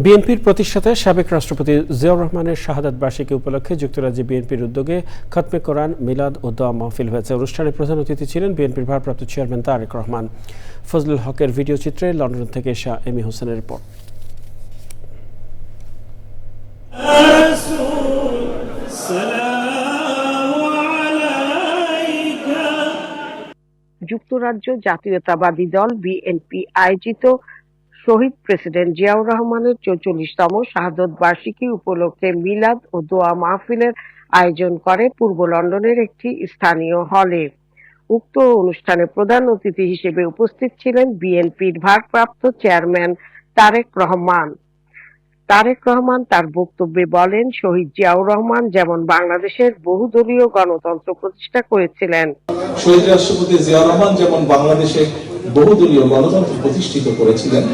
বিএনপির প্রতিষ্ঠাতা সাবেক রাষ্ট্রপতি জিয়াউর রহমানের শাহাদাত বার্ষিকী উপলক্ষে যুক্তরাজ্যে বিএনপির উদ্যোগে খতমে কোরআন, মিলাদ ও দোয়া মাহফিল হয়েছে। অনুষ্ঠানে প্রধান অতিথি ছিলেন বিএনপির ভারপ্রাপ্ত চেয়ারম্যান তারেক রহমান। ফজলুল হকের ভিডিও চিত্রে লন্ডন থেকে শাহ এম হোসেনের রিপোর্ট। যুক্তরাজ্য জাতীয়তাবাদী দল বিএনপি আয়োজিত শহীদ প্রেসিডেন্ট জিয়াউর রহমানের চৌচল্লিশতম শাহাদত বার্ষিকী উপলক্ষে মিলাদ ও দোয়া মাহফিলের আয়োজন করে পূর্ব লন্ডনের একটি স্থানীয় হলে। উক্ত অনুষ্ঠানে প্রধান অতিথি হিসেবে উপস্থিত ছিলেন বিএনপির ভারপ্রাপ্ত চেয়ারম্যান তারেক রহমান। তারেক রহমান তার বক্তব্যে বলেন, শহীদ জিয়াউর রহমান যেমন বাংলাদেশের বহুদলীয় গণতন্ত্র প্রতিষ্ঠা করেছিলেন। শহীদ রাষ্ট্রপতি জিয়া রহমান যেমন বাংলাদেশে বহুদলীয় গণতন্ত্র প্রতিষ্ঠিত করেছিলেন।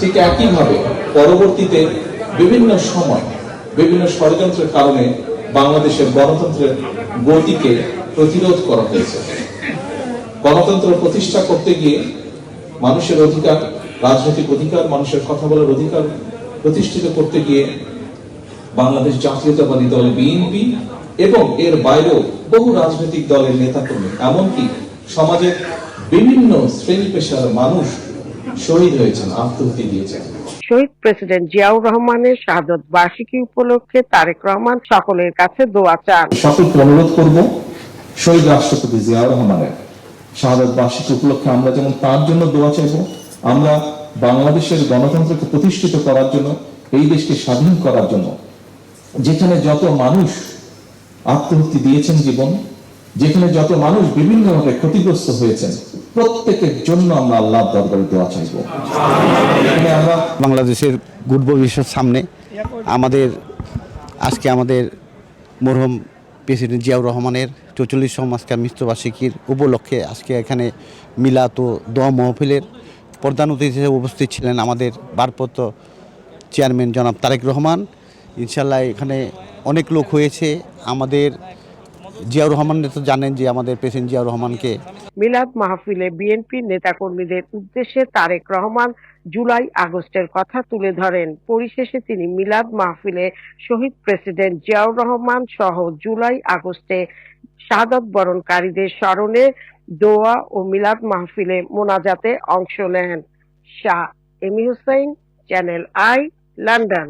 ঠিক একইভাবে পরবর্তীতে বিভিন্ন সময় বিভিন্ন ষড়যন্ত্রের কারণে বাংলাদেশের গণতন্ত্রের গতিকে প্রতিরোধ করা হয়েছে। গণতন্ত্র প্রতিষ্ঠা করতে গিয়ে মানুষের অধিকার, রাজনৈতিক অধিকার, মানুষের কথা বলার অধিকার প্রতিষ্ঠিত করতে গিয়ে বাংলাদেশ জাতীয়তাবাদী দল বিএনপি এবং এর বাইরেও বহু রাজনৈতিক দলের নেতাকর্মী, এমনকি সমাজের বিভিন্ন শ্রেণি পেশার মানুষ শহীদ হয়েছেন আত্মহত্যা দিয়েছেন। শহীদ প্রেসিডেন্ট জিয়াউর রহমানের শাহাদত বার্ষিকী উপলক্ষে তারেক রহমান সকলের কাছে দোয়া চান। সকলকে অনুরোধ করব শহীদ রাষ্ট্রপতি জিয়াউর রহমানের শাহাদত বার্ষিকী উপলক্ষে আমরা যেমন তার জন্য দোয়া চাইব আমরা বাংলাদেশের গণতন্ত্রকে প্রতিষ্ঠিত করার জন্য এই দেশকে স্বাধীন করার জন্য যেখানে যত মানুষ আত্মহত্যা দিয়েছেন জীবন যেখানে যত মানুষ বিভিন্নভাবে ক্ষতিগ্রস্ত হয়েছেন প্রত্যেকের জন্য আমরা আল্লাহ দরবারে দোয়া চাইব। আমরা বাংলাদেশের গুড ভবিষ্যৎ সামনে আমাদের, আজকে আমাদের মরহুম প্রেসিডেন্ট জিয়াউর রহমানের চৌচল্লিশতম আজকে মৃত্যুবার্ষিকীর উপলক্ষে আজকে এখানে মিলাত ও দোয়া মহফিলের প্রধান অতিথি হিসেবে উপস্থিত ছিলেন আমাদের ভারপ্রাপ্ত চেয়ারম্যান জনাব তারেক রহমান। ইনশাল্লাহ এখানে অনেক লোক হয়েছে। আমাদের জিয়াউর রহমান তো জানেন যে আমাদের প্রেসিডেন্ট জিয়াউর রহমানকে মিলাদ মাহফিলে বিএনপির নেতাকর্মীদের উদ্দেশ্যে তারেক রহমান জুলাই আগস্টের কথা তুলে ধরেন। পরিশেষে তিনি মিলাদ মাহফিলে শহীদ প্রেসিডেন্ট জিয়াউর রহমান সহ জুলাই আগস্টে শাহাদত বরণকারীদের স্মরণে দোয়া ও মিলাদ মাহফিলে মোনাজাতে অংশ নেন। Shah Emi Hussain, channel I, London.